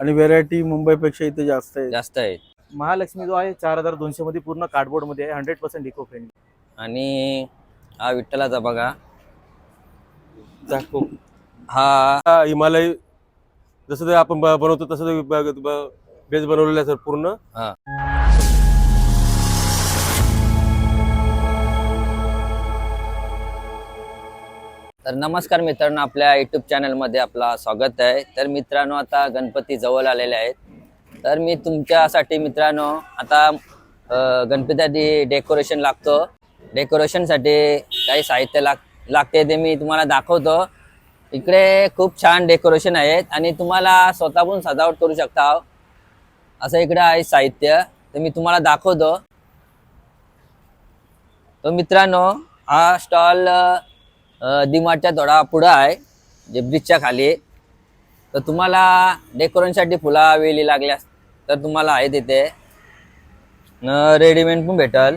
आणि व्हेरायटी मुंबईपेक्षा इथे जास्त आहे. जास्त आहे. महालक्ष्मी जो आहे चार हजार दोनशे मध्ये पूर्ण कार्डबोर्डमध्ये आहे हंड्रेड पर्सेंट इको फ्रेंडली आणि हा विठ्ठलाचा बघा. दाखव. हा हा हिमालय जसं ते आपण ब- बनवतो तसं ते ब- ब- बेस बनवलेला आहे सर पूर्ण. हा. तर नमस्कार मित्रांनो आपल्या यूट्यूब चॅनलमध्ये आपला स्वागत आहे. तर मित्रांनो आता गणपती जवळ आलेले आहेत. तर मी तुमच्यासाठी मित्रांनो आता गणपतीसाठी डेकोरेशन लागतो. डेकोरेशनसाठी काही साहित्य लाग लागते ते मी तुम्हाला दाखवतो. इकडे खूप छान डेकोरेशन आहेत आणि तुम्हाला स्वतःहून सजावट करू शकता असं इकडे आहे साहित्य ते मी तुम्हाला दाखवतो. तर मित्रांनो हा स्टॉल डीमार्टच्या थोडा पुढं आहे जे ब्रिजच्या खाली तर तुम्हाला डेकोरेशनसाठी फुला वेली लागल्यास तर तुम्हाला आहे तिथे. रेडीमेड पण भेटल.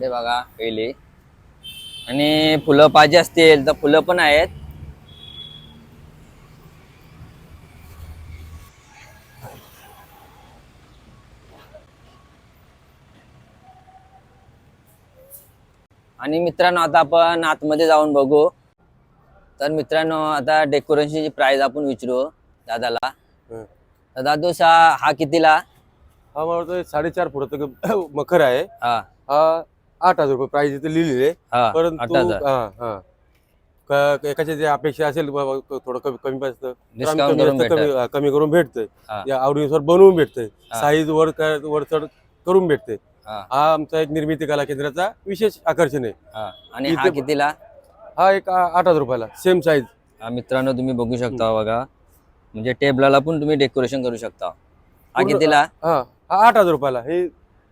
हे बघा वेली. आणि फुलं पाहिजे असतील तर फुलं पण आहेत. आणि मित्रांनो आता आपण आतमध्ये जाऊन बघू. तर मित्रांनो आता डेकोरेशनची प्राइस आपण विचारू दादाला. तर दादू सा हा कितीला? हा मला वाटतं साडेचार फुटाचं मखर आहे. हा. हा आठ हजार रुपये प्राइस इथे लिहिलेले. हा आठ परंतु हजार. हा हा. क- एकाच्या जे अपेक्षा असेल बाबा थोडं कमी कमी पाहिजे तर आम्ही डिस्काउंट कमी करून जास्त भेटेल कमी हा, कमी करून भेटतंय. हा. या आवडीनुसार बनवून भेटतंय. हा. साईज वर वर चढ करून भेटते हा. आमचा एक निर्मिती कला केंद्राचा विशेष आकर्षण आहे. हा. आणि हा इथे- कितीला? हा एक आ- आठ हजार रुपयाला सेम साईज हा मित्रांनो तुम्ही बघू शकता बघा. म्हणजे टेबलाला पण तुम्ही डेकोरेशन करू शकता. हा पूर्ण- कितीला? हा हा आठ हजार रुपयाला. हे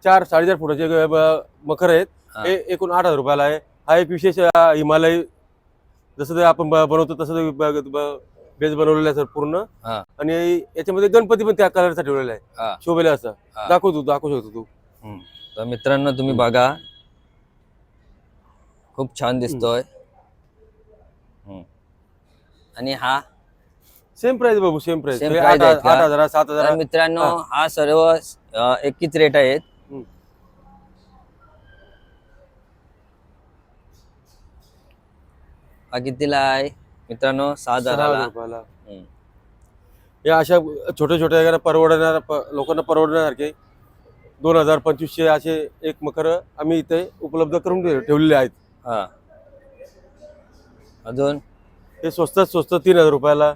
चार साडेचार फुटाचे ग- ब- मखर आहेत. हा. हे एकूण आठ हजार रुपयाला आहे. हा एक विशेष हिमालय जसं ते आपण ब- बनवतो तसं ते ब- ब- बेस बनवलेला आहे सर पूर्ण. हा. आणि याच्यामध्ये गणपती पण त्या कलरचा ठेवलेला आहे. शोभेला असं. हा. दाखव शकतो तू. हम्म. तर मित्रांनो तुम्ही बघा खूप छान दिसतोय. आणि हा सेम प्राइस बाबू सेम प्राइस price आहेत का? आठ हजार सात तर हजार मित्रांनो हा. सर्व अ, एकच रेट आहेत हम्म. हा कितीला आहे मित्रांनो सहा सहा हजाराला हजार रुपयाला हम्म. या अशा छोट्या छोट्या वगैरे परवडणाऱ्या प- लोकांना परवडण्यासारखे दोन हजार पंचवीसशे असे एक मकर आम्ही इथे उपलब्ध करून ठेव- ठेवलेले आहेत. हा. अजून? हे स्वस्तात स्वस्त तीन हजार रुपयाला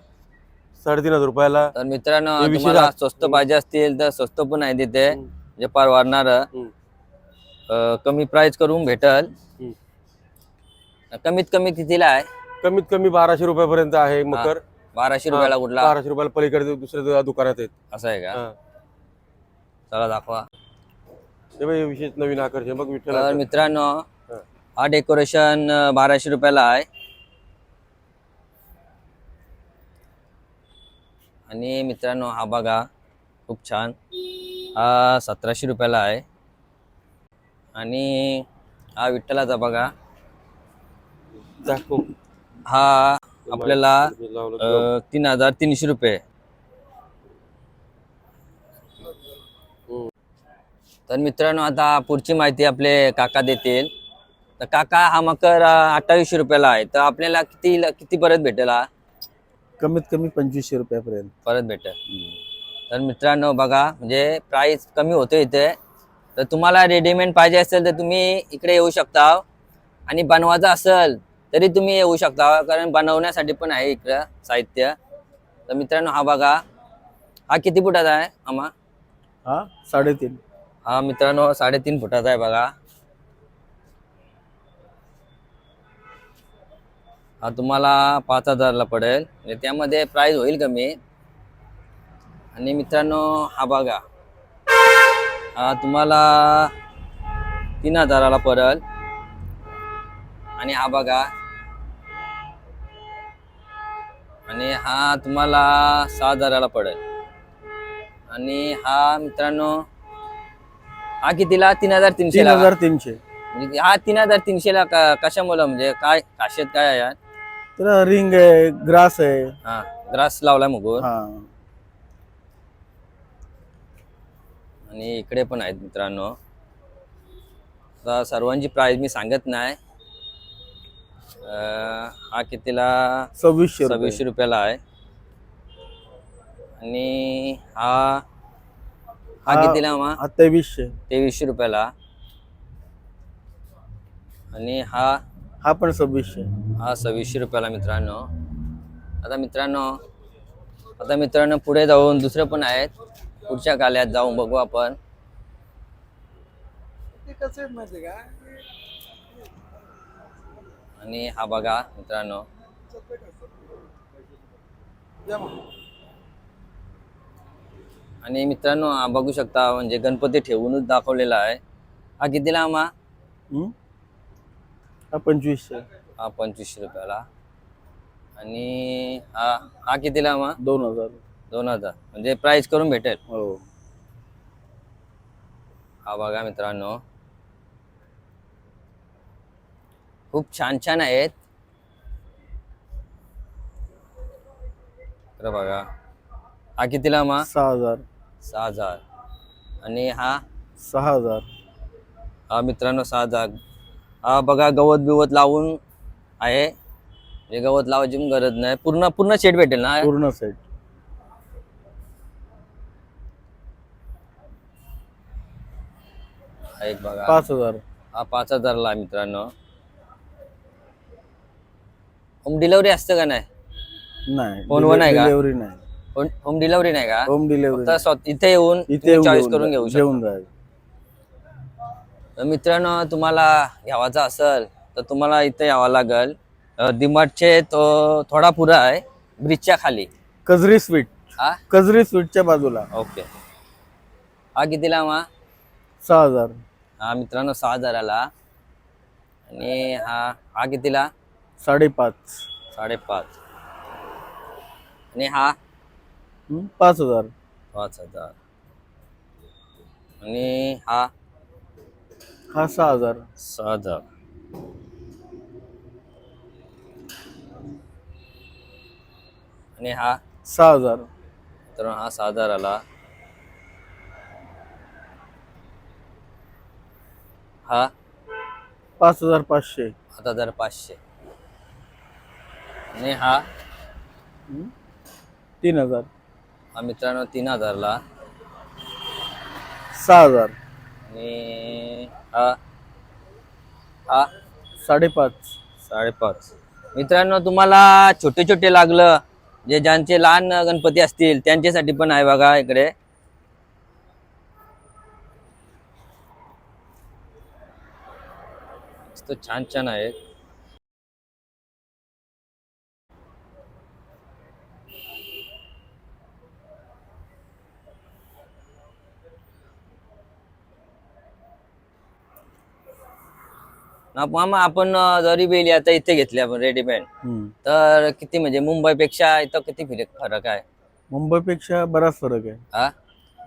साडेतीन हजार रुपयाला. तर मित्रांनो हे विशेष तुम्हाला आ- स्वस्त पाहिजे असतील तर स्वस्त पण आहे तिथे. हम्म. जे परवडणार हम्म. कमी प्राइस करून भेटल. हम्म. कमीत कमी कितीला आहे? कमीत कमी बाराशे रुपयापर्यंत आहे मकर. बाराशे रुपयाला कुठला? बाराशे रुपयाला पलीकडे दुसऱ्या दुकानात आहेत. असं आहे का? हा. चला दाखवा. विशेष नवीन आकर्षण बघ विठ्ठल तर मित्रांनो हा. डेकोरेशन बाराशे रुपयाला आहे आणि मित्रांनो हा बघा खूप छान हा सतराशे रुपयाला आहे आणि हा विठ्ठलाचा बघा दाखव. हा आपल्याला. अ, तीन हजार तीनशे रुपये तर मित्रांनो आता पुढची माहिती आपले काका देतील. तर काका हा मकर अठ्ठावीसशे रुपयाला आहे. तर आपल्याला किती किती परत भेटेल हा? कमीत कमी पंचवीसशे रुपयापर्यंत. परत भेटेल. तर मित्रांनो बघा म्हणजे प्राइस कमी होतो इथे. तर तुम्हाला रेडीमेड पाहिजे असेल तर तुम्ही इकडे येऊ शकता. आणि बनवायचं असेल तरी तुम्ही येऊ शकता कारण बनवण्यासाठी पण आहे इकडं साहित्य. तर मित्रांनो हा बघा. हा किती फुटाचा आहे आम्हा हा साडेतीन. हा मित्रांनो साडेतीन फुटाचा आहे बघा. हा तुम्हाला पाच हजारला पडेल. म्हणजे त्यामध्ये प्राईज होईल कमी. आणि मित्रांनो हा बघा. हा तुम्हाला तीन हजाराला पडेल. आणि हा बघा. आणि हा तुम्हाला सहा हजाराला पडेल. आणि हा मित्रांनो हा कितीला? तीन हजार तीनशे तीन हजार तीनशे. म्हणजे हा तीन हजार तीनशे ला का- कशामुळं? म्हणजे काय खासियत काय आहे यात? त्याला रिंग आहे ग्रास आहे. हा ग्रास लावलाय मुगूर. हा. आणि इकडे पण आहेत मित्रांनो. आता सर्वांची प्राइस मी सांगत नाही. अं, हा कितीला? सव्वीसशे रुपये. सव्वीसशे रुपयाला आहे. आणि हा हा हा- कितीला मा हा तेवीसशे तेवीसशे रुपयाला. आणि हा? हा पण सव्वीसशे. हा सव्वीसशे रुपयाला मित्रांनो. आता मित्रांनो आता मित्रांनो पुढे जाऊन दुसरे पण आहेत. पुढच्या गाल्यात जाऊन बघू आपण. आणि हा बघा मित्रांनो. आणि मित्रांनो हा बघू शकता म्हणजे गणपती ठेवूनच दाखवलेला आहे. हा कितीला हा? मा हम्म? हा पंचवीसशे. हा पंचवीसशे रुपयाला. आणि हा हा कितीला मा दोन हजार. दोन हजार. म्हणजे प्राइस करून भेटेल. हो. हा बघा मित्रांनो. खूप छान छान आहेत. बघा. हा कितीला मा सहा हजार. सहा हजार. आणि हा? सहा हजार. हा मित्रांनो सहा हजार. हा बघा गवत बिवत लावून आहे. म्हणजे गवत लावायची पण गरज नाही. पूर्ण पूर्ण शेट भेटेल ना? पूर्ण सेट हा एक बघा. पाच हजार. हा पाच हजारला आहे मित्रांनो. होम डिलिव्हरी असतं का नाही? नाही फोनवर नाही का? डिलेवरी नाही. होम- डिलिव्हरी नाही का? होम फक्त स्वत- इथे येऊन इथे चॉईस करून घेऊ घेऊन मित्रांनो तुम्हाला घ्यावाचा असेल तर तुम्हाला इथे यावं लागेल. दिमाटचे तो थोडा पुरा आहे ब्रिजच्या खाली. कजरी स्वीट. हा कजरी स्वीटच्या बाजूला. ओके. हा कितीला मा? सहा हजार. हा मित्रांनो सहा हजाराला. आणि हा हा कितीला? साडेपाच. साडेपाच. आणि हा? पाच हजार. पाच हजार. आणि हा? हा सहा हजार. सहा हजार. आणि हा? सहा हजार. तर हा सहा हजार आला हा? पाच हजार पाचशे. सात हजार पाचशे. आणि हा? तीन हजार. मित्रांनो तीन हजारला. सहा हजार. आणि हा हा. साडेपाच. साडेपाच. मित्रांनो तुम्हाला छोटे छोटे लागलं जे ज्यांचे लहान गणपती असतील त्यांच्यासाठी पण आहे बघा इकडे. छान छान आहेत. मामा आपण जरी बेली आता इथे घेतली आपण रेडीमेड. तर किती म्हणजे मुंबईपेक्षा इथं किती फिरक फरक आहे? मुंबईपेक्षा बराच फरक आहे. हा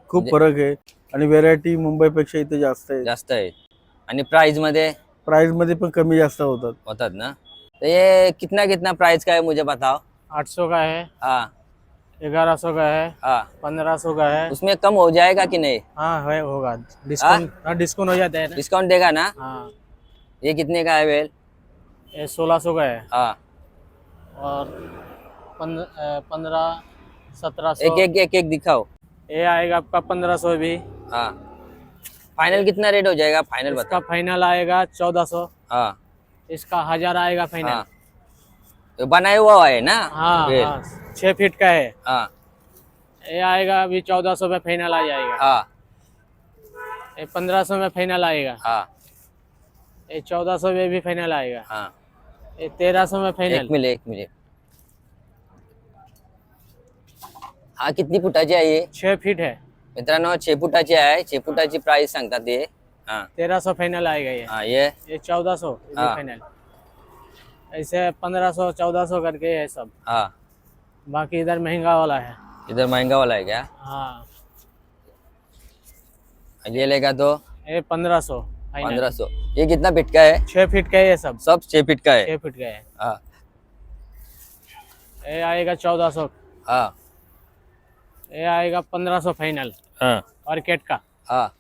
खूप म्हणजे- फरक आहे. आणि व्हेरायटी मुंबईपेक्षा इथे जास्त आहे. जास्त आहे. आणि प्राइसमध्ये? प्राइसमध्ये पण कमी जास्त होतात. होतात ना? तर ये कितना कितना प्राइस का है मुझे बताओ? आठ सौ का है हाँ. ग्यारह सौ का है हाँ. पंद्रह सौ का है उसमें कम हो जाएगा कि नहीं? हाँ होगा. डिस्काउंट हाँ डिस्काउंट हो जाता है डिस्काउंट देगा ना? हाँ. ये कितने का है वेल ये सोलह सौ का है। हाँ। और पंद्रह सत्रह सौ। एक एक एक एक दिखाओ। ये आएगा आपका पंद्रह सौ भी। हाँ। फाइनल कितना रेट हो जाएगा? फाइनल इसका फाइनल आएगा चौदह सौ। हाँ। इसका हज़ार आएगा फाइनल हाँ। ये बनाया हुआ है ना? हाँ हाँ। छः फीट का है। हाँ। ये आएगा अभी चौदह सौ में फाइनल आ जाएगा। हाँ। ये पंद्रह सौ में फाइनल आएगा। हाँ। ये चौदह सौ में भी फाइनल आएगा। हाँ। ये तेरह सौ में एक फाइनल मिनिट एक मिनिट। हा किती फुटाची आहे हे? छः फीट है। मित्रांनो छे फुटाची आहे छे फुटाची प्राइस सांगतात ते। हा। तेरह सौ फाइनल आएगा ये। हा ये? ये चौदह सौ हाँ। फाइनल ऐसे पंद्रह सौ चौदह सौ करके है सब। हा। बाकी इधर महँगा वाला है। इधर महँगा वाला है क्या? हाँ। ये लेगा तो? ये पंद्रह सौ। पंद्रह सौ। ये कितना फीट का है? छः फीट का है ये सब। सब छह फीट का है? छः फीट का है। हाँ। ये आएगा चौदह सौ। हाँ। ये आएगा पंद्रह सौ फाइनल। हाँ। ऑर्केड का? हाँ।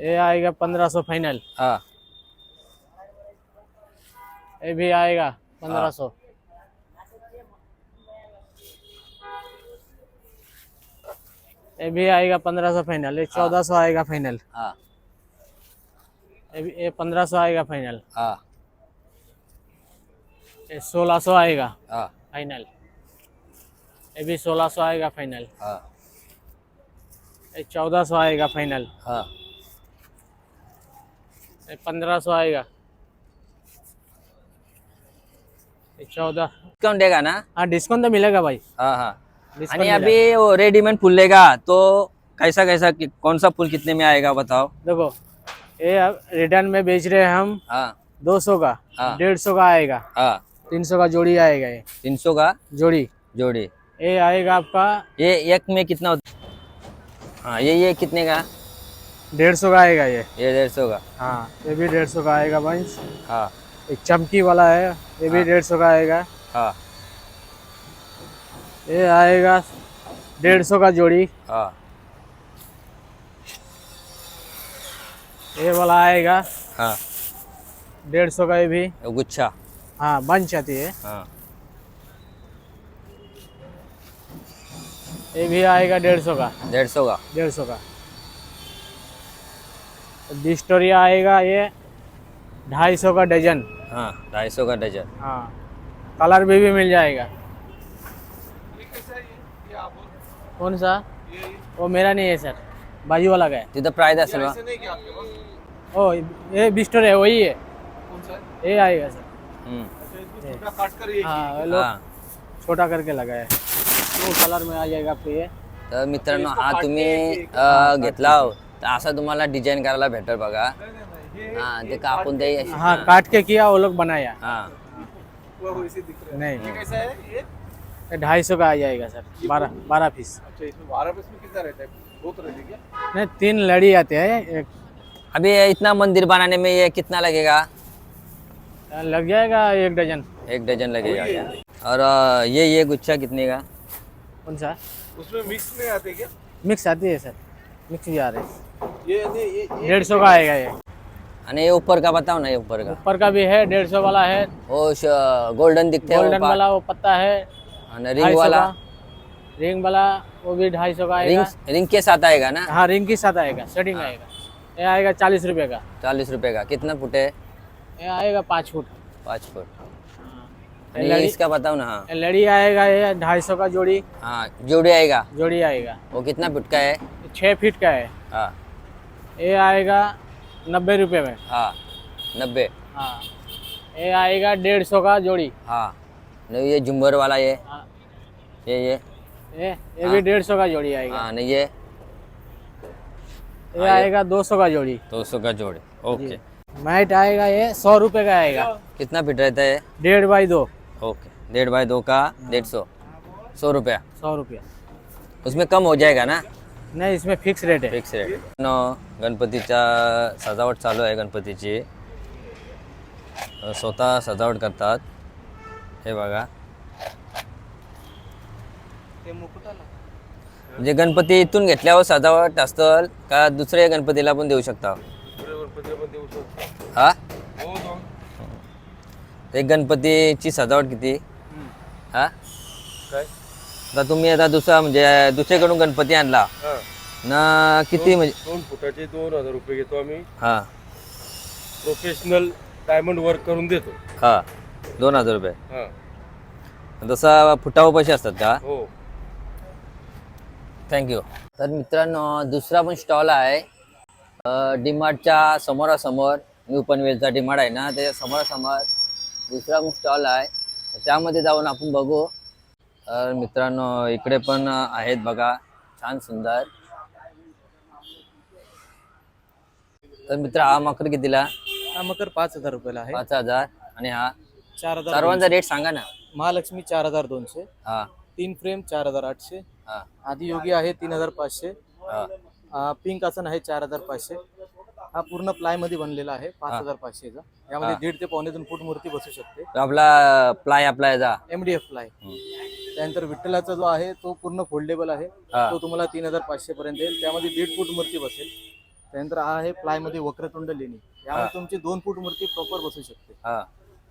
ये आएगा पंद्रह सौ फाइनल। हाँ। ये भी आएगा पंद्रह सौ। ये भी आएगा पंद्रह सौ फाइनल ये चौदह सौ आएगा फाइनल हाँ। ये भी ये पंद्रह सौ आएगा फाइनल हाँ। ये सोलह सौ आएगा हाँ। फाइनल ये भी सोलह सौ आएगा फाइनल हाँ। ये चौदह सौ आएगा फाइनल हाँ। ये पंद्रह सौ आएगा। ये चौदह डिस्काउंट देगा ना? हाँ डिस्काउंट तो मिलेगा भाई। हाँ हाँ। मिलेगा। अभी वो रेडीमेड फूल लेगा तो कैसा कैसा कौन सा फूल कितने में आएगा बताओ। देखो ये अब रिटर्न में बेच रहे हैं हम हाँ। दो सौ का हाँ। डेढ़ सौ का आएगा। हाँ। तीन सौ का जोड़ी आएगा ये। तीन सौ का? जोड़ी। जोड़ी। ये आएगा आपका ये एक में कितना होता हाँ? ये ये कितने का? डेढ़ सौ का आएगा ये। ये डेढ़ सौ का। हाँ ये भी डेढ़ सौ का आएगा बंच हाँ। एक चमकी वाला है ये भी डेढ़ सौ का आएगा। हाँ। ये आएगा डेढ़ सौ का जोड़ी। हाँ। ये वाला आएगा हाँ। डेढ़ सौ का ये भी। गुच्छा। हाँ बंच आती है। हाँ। ये भी आएगा डेढ़ सौ का। डेढ़ सौ का। डेढ़ सौ का। डिस्टोरिया आएगा ये ढाई सौ का डजन। हाँ ढाई सौ का डजन। हाँ। कलर भी, भी मिल जाएगा। कौन सा? वो मेरा नहीं है सर। बाजू वाला का है। तिथं प्राइस असेल बा ओ ये बिस्टोर है वही है। ये आएगा सर। हम्म. हाँ हा छोटा करके लगाया है। कलर में आ जाएगा आपको ये। तर मित्रांनो हा तुम्ही घेतला हो तर असा तुम्हाला डिझाईन करायला भेटेल बघा। हा ते कापून ते हाँ काट के किया वो लोग बनाया। हा. नहीं। ये ढाई सौ का आ जाएगा सर बारह बारह पीस अच्छा इसमें बारह पीस में कितना रहता है? बहुत रहेगा नहीं तीन लड़ी आते हैं एक अभी इतना मंदिर बनाने में ये कितना लगेगा? लग जाएगा एक डजन। एक डजन लगेगा और ये ये गुच्छा कितने का? कौन सा? उसमें मिक्स नहीं आते क्या? मिक्स आती है सर मिक्स भी आ रहे ये डेढ़ सौ का आएगा ये। आणि ये ऊपर का बताओ ना ये ऊपर का। ऊपर का भी है डेढ़ सौ वाला है। वो गोल्डन दिखते हैं गोल्डन वाला वो पत्ता है रिंग वाला। रिंग वाला वो भी ढाई सौ का आएगा। रिंग रिंग के साथ आएगा ना? हाँ रिंग के साथ आएगा सेटिंग आएगा। ये आएगा चालीस रुपए का। चालीस रुपए का। कितना फुट है? ये आएगा पाँच फुट। पाँच फुट। लड़ी इसका बताओ ना हाँ। लड़ी आएगा ये ढाई सौ का जोड़ी। हाँ जोड़ी आएगा? जोड़ी आएगा। वो कितना फुट का है? छः फीट का है। हाँ। ये आएगा नब्बे रुपये में। हाँ नब्बे। हाँ। ये आएगा डेढ़ सौ का जोड़ी। हाँ। नहीं ये झुम्बर वाला ये। हाँ। ये ये। ये ये भी डेढ़ सौ का जोड़ी आएगा। हाँ नहीं ये। ये आएगा दो सौ का जोड़ी। दो सौ का जोड़ी ओके। मैट आएगा ये सौ रुपए का आएगा। कितना फीट रहता है डेढ़ बाई दो। ओके डेढ़ बाय दो का डेढ़ सौ। सौ रुपया? सौ रुपया। उसमें कम हो जाएगा ना? नहीं इसमें फिक्स रेट है। फिक्स रेट न गणपतीच्या सजावट चालू आहे गणपतीची. स्वतः सजावट करतात. हे बघा. म्हणजे गणपती इथून घेतल्यावर सजावट असतं का दुसऱ्या गणपतीला पण देऊ शकता? हा? एक गणपतीची सजावट किती? हा? काय? आता तुम्ही आता दुसरा म्हणजे दुसरीकडून गणपती आणला. हा. ना किती म्हणजे? दोन फुटाचे दोन हजार रुपये घेतो आम्ही. हा. प्रोफेशनल डायमंड वर्क करून देतो. हा. दोन हजार रुपये. हा. तसा फुटाव पैसे असतात का? हो. थँक्यू तर मित्रांनो दुसरा पण स्टॉल आहे. डीमार्टच्या समोरासमोर न्यू पनवेलचा डीमार्ट आहे ना त्याच्या समोरासमोर दुसरा पण स्टॉल आहे. त्यामध्ये जाऊन आपण बघू. तर मित्रांनो इकडे पण आहेत बघा छान सुंदर. तर मित्र हा मकर कितीला? हा मकर पाच हजार रुपयाला आहे. पाच हजार. आणि हा चार हजार सर्वांचा रेट सांगा ना. महालक्ष्मी चार हजार दोनशे. हा. तीन फ्रेम चार हजार आठशे. हा. आदियोगी आहे तीन हजार पाचशे. हा. अं, पिंक आसन आहे चार हजार पाचशे. हा पूर्ण प्लायमध्ये बनलेला आहे पाच हा. हजार पाचशेचा यामध्ये हा. दीड ते पावणे दोन फूट मूर्ती बसू शकते. तो आपला प्लाय आपला याचा. एमडीएफ प्लाय त्यानंतर विठ्ठलाचा जो आहे तो पूर्ण फोल्डेबल आहे. हा. तो तुम्हाला तीन हजार पाचशे पर्यंत येईल. त्यामध्ये दीड फूट मूर्ती बसेल. त्यानंतर हा आहे प्लायमध्ये वक्रतुंड लेणी. यामध्ये तुमची दोन फूट मूर्ती प्रॉपर बसू शकते. हा.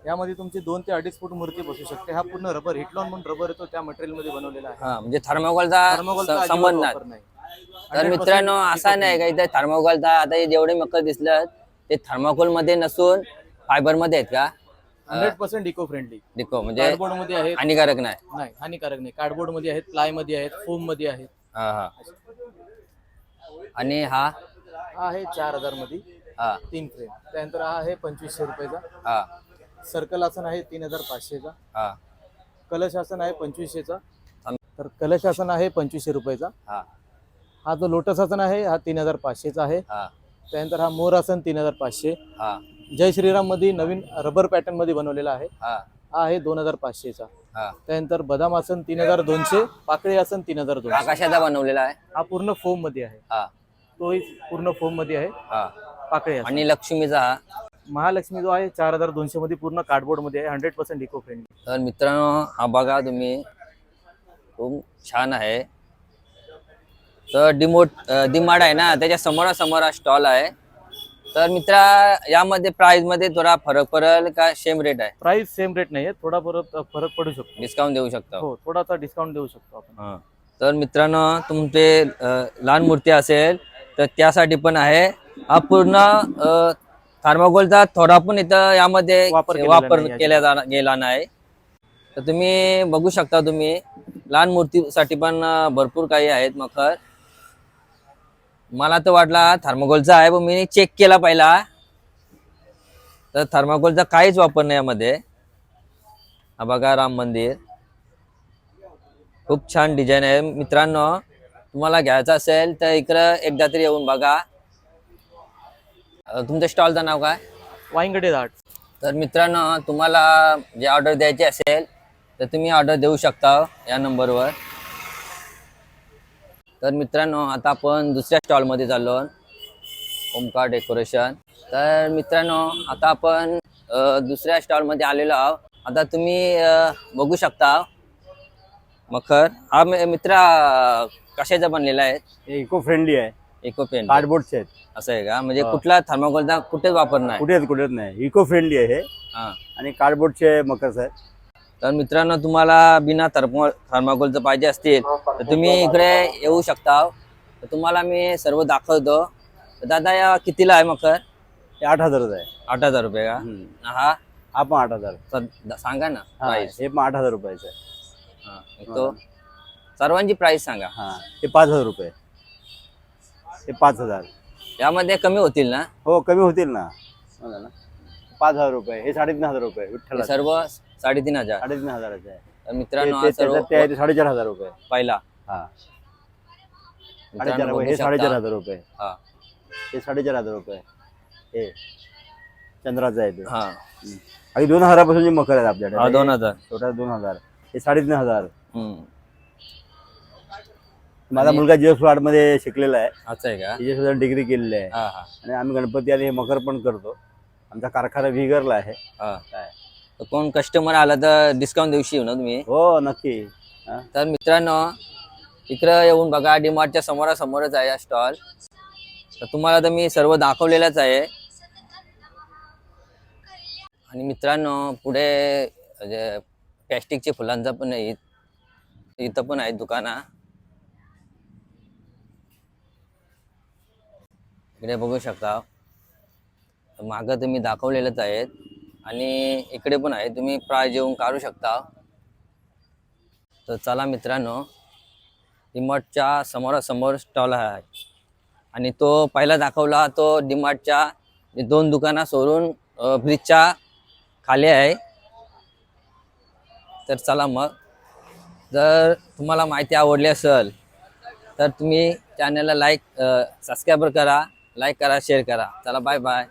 यामध्ये तुमची दोन ते अडीच फूट मूर्ती बसू शकते. हा पूर्ण रबर हिटलॉन म्हणून रबर येतो त्या मटेरियलमध्ये बनवलेला आहे. हा म्हणजे थर्मोकॉलचा अजिबात संबंध नाही. वापर नाही. तर 100% मित्रांनो असा. नाही का इथे थर्मोकॉलचा आता हे जेवढे मकर दिसलं ते थर्मोकॉलमध्ये नसून फायबरमध्ये आहेत का? हंड्रेड पर्सेंट इको फ्रेंडली देखो म्हणजे कार्डबोर्डमध्ये आहेत. हानिकारक नाही. नाही हानिकारक नाही. कार्डबोर्डमध्ये आहेत प्लायमध्ये आहेत फोममध्ये आहेत. हा हा. आणि हा? हा आहे चार हजारमध्ये हा. तीन फ्रेम त्यानंतर हा आहे पंचवीसशे रुपयाचा. हा. सर्कल आसन आहे तीन हजार पाचशेचा. हा. कलश आसन आहे पंचवीसशेचा. तर कलश आसन आहे पंचवीसशे रुपयाचा. हा. हा जो लोटस आसन आहे हा तीन हजार पाचशेचा आहे. हा. त्यानंतर हा मोर आसन तीन हजार पाचशे. हा. जय श्रीराममध्ये नवीन रबर पॅटर्नमध्ये बनवलेला आहे. हा. हा आहे दोन हजार पाचशेचा. हा. त्यानंतर बदाम आसन तीन हजार दोनशे पाकळी आसन तीन हजार हा दोनशे. कशाचा बनवलेला आहे. हा पूर्ण फोममध्ये आहे. हा. तोही पूर्ण फोममध्ये आहे. हा. पाकळी आसन. आणि लक्ष्मीचा हा. महालक्ष्मी जो आहे चार हजार दोनशे मध्ये पूर्ण कार्डबोर्डमध्ये आहे हंड्रेड पर्सेंट इको फ्रेंडली तर मित्रांनो हा बघा तुम्ही. खूप छान आहे. तर डिमोट डिमार्ट आहे ना त्याच्या समोरासमोर हा स्टॉल आहे. तर मित्रा यामध्ये प्राइसमध्ये थोडा फरक पडेल का सेम रेट आहे? प्राइस सेम रेट नाहीये थोडा परत फरक पडू शकतो. डिस्काउंट देऊ शकतो. हो थोडासा डिस्काउंट देऊ शकतो आपण. हा. तर मित्रांनो तुमचे लहान मूर्ती असेल तर त्यासाठी पण आहे. हा पूर्ण थर्माकोलचा थोडा पण इथं यामध्ये वापर केला गेला नाही. तर तुम्ही बघू शकता तुम्ही लहान मूर्तीसाठी पण भरपूर काही आहेत मखर. मला तर वाटला थर्माकोलचा आहे पण मी चेक केला पहिला. तर थर्माकोलचा काहीच वापर नाही यामध्ये. हा बघा राम मंदिर. खूप छान डिझाईन आहे. मित्रांनो तुम्हाला घ्यायचं असेल तर इकडं एकदा तरी येऊन बघा. तुमच्या स्टॉलचं नाव काय? वाईंगडे धाट तर मित्रांनो तुम्हाला जे ऑर्डर द्यायची असेल तर तुम्ही ऑर्डर देऊ शकता या नंबरवर. तर मित्रांनो आता आपण दुसऱ्या स्टॉलमध्ये चाललो. ओमकार डेकोरेशन. तर मित्रांनो आता आपण दुसऱ्या स्टॉलमध्ये आलेलो आहोत. आता तुम्ही बघू शकता. मखर. हा मित्रा कशाचा बनलेला आहे? हे इको फ्रेंडली आहे. इको पेन कार्डबोर्डचे आहेत असं आहे का? म्हणजे हा. कुठला थर्माकोलचा कुठेच वापर नाही. कुठेच कुठेच नाही. इको फ्रेंडली आहे हे. हा. आणि कार्डबोर्डचे मकर्स आहेत तर मित्रांनो तुम्हाला बिना थर्मो थर्माकोलचं पाहिजे असतील तर तुम्ही इकडे येऊ शकता. तर तुम्हाला मी सर्व दाखवतो. तर दादा या कितीला आहे मकर? हे आठ हजारच आहे. आठ हजार रुपये का? हम्म. हा? हा पण आठ हजार. तर द- सांगा ना हा, प्राइस हे पण आठ हजार रुपयाचं आहे. तो. सर्वांची प्राइस सांगा. हा हे पाच हजार रुपये. हे पाच हजार. यामध्ये कमी होतील ना? हो कमी होतील ना. पाच हजार रुपये हे साडेतीन हजार रुपये हे विठ्ठल सर्व साडेतीन हजार. साडेतीन हजाराचे आहे. तर ते- मित्रांनो हा ते- सर्व त्याच्यात ते आहे ते साडेचार हजार रुपये. पहिला. हा. मित्रांनो साडेचार बघू हे साडेचार शकता. हजार रुपये. हा. हे साडेचार हजार रुपये. हे चंद्राचं आहे ते. हा. आणि दोन हजारापासून मकर आहेत आपल्याकडे. दोन हजार. छोटा दोन हजार. हे साडेतीन हजार. हम्म. माझा मुलगा जिओ स्लॉटमध्ये शिकलेला आहे. असं आहे का? सुद्धा डिग्री केलेली आहे. हा हा. आणि आम्ही गणपती आणि हे मकर पण करतो. आमचा कारखाना विगरला आहे. हा. काय? तर कोण कस्टमर आला तर डिस्काउंट देऊ शिव ना तुम्ही? हो नक्की. हा. तर मित्रांनो इकडं येऊन बघा डीमार्टच्या समोरासमोरच आहे हा स्टॉल तर तुम्हाला तर मी सर्व दाखवलेलंच आहे. आणि मित्रांनो पुढे म्हणजे प्लॅस्टिकचे फुलांचा पण आहे. इथं पण आहेत दुकाना इकडे बघू शकता. मागं तुम्ही दाखवलेलंच आहेत. आणि इकडे पण आहे. तुम्ही प्राय येऊन काढू शकता. तर चला मित्रांनो डिमार्टच्या समोरासमोर स्टॉल आहे. आणि तो पहिला दाखवला तो डिमार्टच्या दोन दुकाना सोडून ब्रिजच्या खाली आहे. तर चला मग. जर तुम्हाला माहिती आवडली असेल तर तुम्ही चॅनलला लाईक सबस्क्राईबर करा. लाईक करा शेअर करा. चला बाय बाय